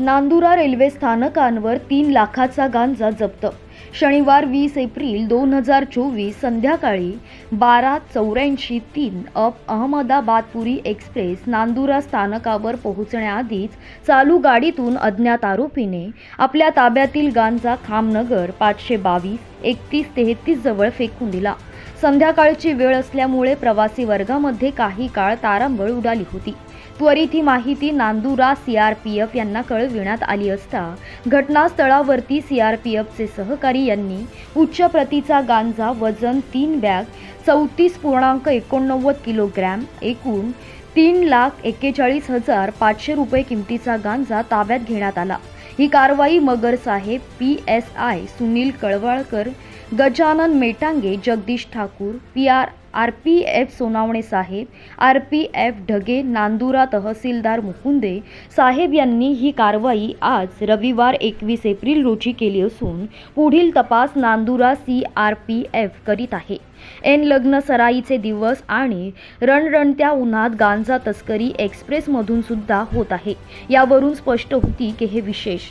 Nandura railway स्थानकांवर तीन लाखाचा गांजा जप्त. शनिवार वीस एप्रिल दोन हजार चोवीस संध्याकाळी बारा चौऱ्याऐंशी तीन अप अहमदाबादपुरी एक्सप्रेस नांदुरा स्थानकावर पोहोचण्याआधीच चालू गाडीतून अज्ञात आरोपीने आपल्या ताब्यातील गांजा खामनगर पाचशे बावीस एकतीस तेहतीस जवळ फेकून दिला. संध्याकाळची वेळ असल्यामुळे प्रवासी वर्गामध्ये काही काळ तारांबळ उडाली होती. त्वरित ही माहिती नांदुरा सीआरपीएफ यांना कळविण्यात आली असता घटनास्थळावरती सीआरपीएफचे सहकारी यांनी उच्च प्रतीचा गांजा वजन तीन बॅग चौतीस पूर्णांक एकोणनव्वद किलोग्रॅम एकूण तीन लाख एक्केचाळीस हजार पाचशे रुपये किमतीचा गांजा ताब्यात घेण्यात आला. ही कारवाई मगर साहेब P S I Sunil Kalwalkar Gajanan Metange Jagdish Thakur P R R P F Sonawane Saheb R P F Dhage Nandura तहसीलदार मुकुंदे साहेब यांनी ही कारवाई आज रविवार एकवीस एप्रिल रोजी केली असून पुढील तपास Nandura C R P F करीत आहे. एन लग्न सराईचे दिवस आणि रणरणत्या उन्हात गांजा तस्करी एक्सप्रेसमधून सुद्धा होत आहे. यावरून स्पष्ट होती की हे विशेष